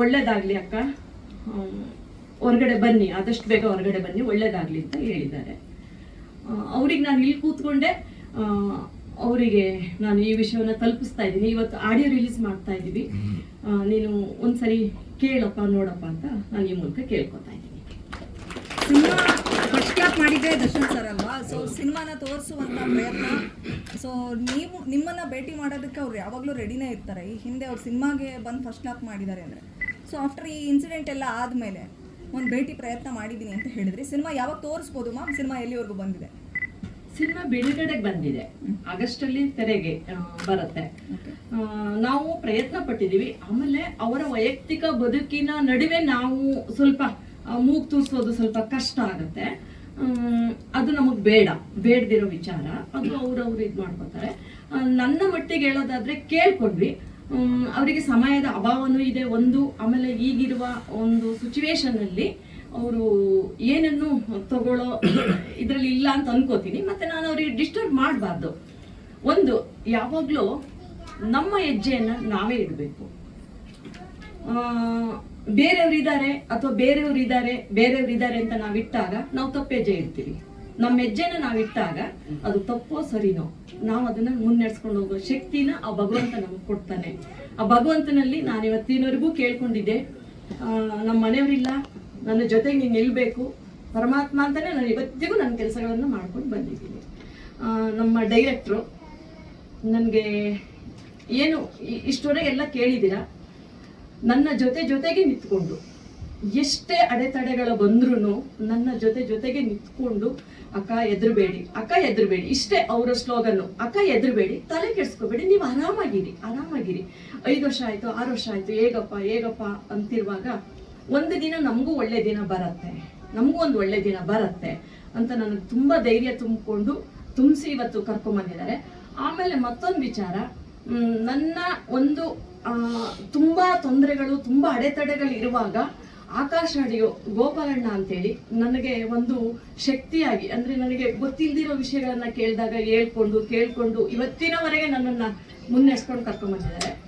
ಒಳ್ಳೇದಾಗ್ಲಿ ಅಕ್ಕ. ಹೊರಗಡೆ ಬನ್ನಿ, ಆದಷ್ಟು ಬೇಗ ಹೊರಗಡೆ ಬನ್ನಿ, ಒಳ್ಳೇದಾಗ್ಲಿ ಅಂತ ಹೇಳಿದ್ದಾರೆ. ಅವ್ರಿಗೆ ನಾನು ಇಲ್ಲಿ ಕೂತ್ಕೊಂಡೆ ಅವರಿಗೆ ನಾನು ಈ ವಿಷಯವನ್ನ ತಲುಪಿಸ್ತಾ ಇದ್ದೀನಿ. ಇವತ್ತು ಆಡಿಯೋ ರಿಲೀಸ್ ಮಾಡ್ತಾ ಇದ್ದೀವಿ. ನೀನು ಒಂದ್ಸರಿ ಕೇಳಪ್ಪ, ನೋಡಪ್ಪ ಅಂತ ನಾನು ಈ ಮೂಲಕ ಕೇಳ್ಕೊತಾ ಇದ್ದೀನಿ. ಸಿನಿಮಾ ಫಸ್ಟ್ ಕ್ಲಾಪ್ ಮಾಡಿದ್ದೆ ದರ್ಶನ್ ಸರ್ ಅಲ್ವಾ? ಸೊ ಸಿನಿಮಾನ ತೋರಿಸುವಂತ ಪ್ರಯತ್ನ. ಸೊ ನೀವು ನಿಮ್ಮನ್ನ ಭೇಟಿ ಮಾಡೋದಕ್ಕೆ ಅವ್ರು ಯಾವಾಗಲೂ ರೆಡಿನೇ ಇರ್ತಾರೆ. ಈ ಹಿಂದೆ ಅವ್ರು ಸಿನಿಮಾಗೆ ಬಂದು ಫಸ್ಟ್ ಕ್ಲಾಪ್ ಮಾಡಿದ್ದಾರೆ ಅಂದರೆ. ಸೊ ಆಫ್ಟರ್ ಈ ಇನ್ಸಿಡೆಂಟ್ ಎಲ್ಲ ಆದಮೇಲೆ ಒಂದು ಭೇಟಿ ಪ್ರಯತ್ನ ಮಾಡಿದ್ದೀನಿ ಅಂತ ಹೇಳಿದ್ರಿ ಸಿನಿಮಾ ಯಾವಾಗ ತೋರಿಸ್ಬೋದು ಮ್ಯಾಮ್ ಸಿನಿಮಾ ಎಲ್ಲಿವರೆಗೂ ಬಂದಿದೆ? ಸಿನಿಮಾ ಬಿಡುಗಡೆಗೆ ಬಂದಿದೆ. ಆಗಸ್ಟ್ ಅಲ್ಲಿ ತೆರೆಗೆ ಬರುತ್ತೆ. ನಾವು ಪ್ರಯತ್ನ ಪಟ್ಟಿದೀವಿ ಆಮೇಲೆ ಅವರ ವೈಯಕ್ತಿಕ ಬದುಕಿನ ನಡುವೆ ನಾವು ಸ್ವಲ್ಪ ಮೂಗ್ ತೂರ್ಸೋದು ಸ್ವಲ್ಪ ಕಷ್ಟ ಆಗುತ್ತೆ. ಅದು ನಮಗೆ ಬೇಡ. ಬೇಡದಿರೋ ವಿಚಾರ. ಅದು ಅವ್ರವ್ರು ಇದು ಮಾಡ್ಕೋತಾರೆ. ನನ್ನ ಮಟ್ಟಿಗೆ ಹೇಳೋದಾದ್ರೆ ಕೇಳ್ಕೊಂಡ್ವಿ. ಅವರಿಗೆ ಸಮಯದ ಅಭಾವನೂ ಇದೆ. ಒಂದು, ಆಮೇಲೆ ಈಗಿರುವ ಒಂದು ಸಿಚುವೇಶನ್ ಅಲ್ಲಿ ಅವರು ಏನನ್ನು ತಗೊಳ್ಳೋ ಇದರಲ್ಲಿ ಇಲ್ಲ ಅಂತ ಅನ್ಕೋತೀನಿ. ಮತ್ತೆ ನಾನು ಅವ್ರಿಗೆ ಡಿಸ್ಟರ್ಬ್ ಮಾಡಬಾರ್ದು. ಒಂದು, ಯಾವಾಗಲೂ ನಮ್ಮ ಹೆಜ್ಜೆಯನ್ನು ನಾವೇ ಇಡಬೇಕು. ಬೇರೆಯವ್ರು ಇದ್ದಾರೆ ಅಥವಾ ಬೇರೆಯವ್ರು ಇದ್ದಾರೆ ಅಂತ ನಾವು ಇಟ್ಟಾಗ ನಾವು ತಪ್ಪೆಜ್ಜೆ ಇಡ್ತೀವಿ. ನಮ್ಮ ಹೆಜ್ಜೆನ ನಾವು ಇಟ್ಟಾಗ ಅದು ತಪ್ಪೋ ಸರಿನೋ? ನಾವು ಅದನ್ನ ಮುನ್ನಡೆಸ್ಕೊಂಡು ಹೋಗೋ ಶಕ್ತಿನ ಆ ಭಗವಂತ ನಮಗೆ ಕೊಡ್ತಾನೆ. ಆ ಭಗವಂತನಲ್ಲಿ ನಾನು ಇವತ್ತಿನವರೆಗೂ ಕೇಳ್ಕೊಂಡಿದ್ದೆ. ನಮ್ಮ ಮನೆಯವರಿಲ್ಲ, ನನ್ನ ಜೊತೆಗೆ ನೀನು ನಿಲ್ಬೇಕು. ಪರಮಾತ್ಮ ಅಂತಾನೆ ನಾನು ಇವತ್ತಿಗೂ ನನ್ನ ಕೆಲಸಗಳನ್ನು ಮಾಡ್ಕೊಂಡು ಬಂದಿದ್ದೀನಿ. ನಮ್ಮ ಡೈರೆಕ್ಟ್ರು ನನಗೆ ಏನು ಇಷ್ಟವರೆಗೆ ಎಲ್ಲ ಕೇಳಿದ್ದೀರಾ? ನನ್ನ ಜೊತೆ ಜೊತೆಗೆ ನಿಂತ್ಕೊಂಡು. ಎಷ್ಟೇ ಅಡೆತಡೆಗಳು ಬಂದ್ರೂ ನನ್ನ ಜೊತೆ ಜೊತೆಗೆ ನಿಂತ್ಕೊಂಡು, ಅಕ್ಕ, ಎದ್ರಬೇಡಿ ಅಕ್ಕ, ಎದ್ರಬೇಡಿ. ಇಷ್ಟೇ ಅವರ ಸ್ಲೋಗನ್ನು, ಅಕ್ಕ, ಎದ್ರಬೇಡಿ, ತಲೆ ಕೆಡಿಸ್ಕೋಬೇಡಿ, ನೀವು ಆರಾಮಾಗಿರಿ ಆರಾಮಾಗಿರಿ. ಐದು ವರ್ಷ ಆಯ್ತು, ಆರು ವರ್ಷ ಆಯ್ತು, ಹೇಗಪ್ಪ ಹೇಗಪ್ಪ? ಅಂತಿರುವಾಗ, ಒಂದು ದಿನ ನಮಗೂ ಒಳ್ಳೆ ದಿನ ಬರುತ್ತೆ, ನಮಗೂ ಒಂದು ಒಳ್ಳೆ ದಿನ ಬರುತ್ತೆ ಅಂತ ನನಗೆ ತುಂಬ ಧೈರ್ಯ ತುಂಬಿಕೊಂಡು ತುಂಬಿಸಿ ಇವತ್ತು ಕರ್ಕೊಂಬಂದಿದ್ದಾರೆ. ಆಮೇಲೆ ಮತ್ತೊಂದು ವಿಚಾರ ನನ್ನ ಒಂದು ತುಂಬ ತೊಂದರೆಗಳು, ತುಂಬ ಅಡೆತಡೆಗಳು ಇರುವಾಗ ಆಕಾಶ ನಡೆಯೋ ಗೋಪಾಲಣ್ಣ ಅಂತೇಳಿ ನನಗೆ ಒಂದು ಶಕ್ತಿಯಾಗಿ, ಅಂದ್ರೆ ನನಗೆ ಗೊತ್ತಿಲ್ದಿರೋ ವಿಷಯಗಳನ್ನ ಕೇಳಿದಾಗ ಹೇಳ್ಕೊಂಡು, ಕೇಳ್ಕೊಂಡು ಇವತ್ತಿನವರೆಗೆ ನನ್ನನ್ನ ಮುನ್ನೆಸ್ಕೊಂಡು ಕರ್ಕೊಂಡ್ ಬಂದಿದ್ದಾರೆ.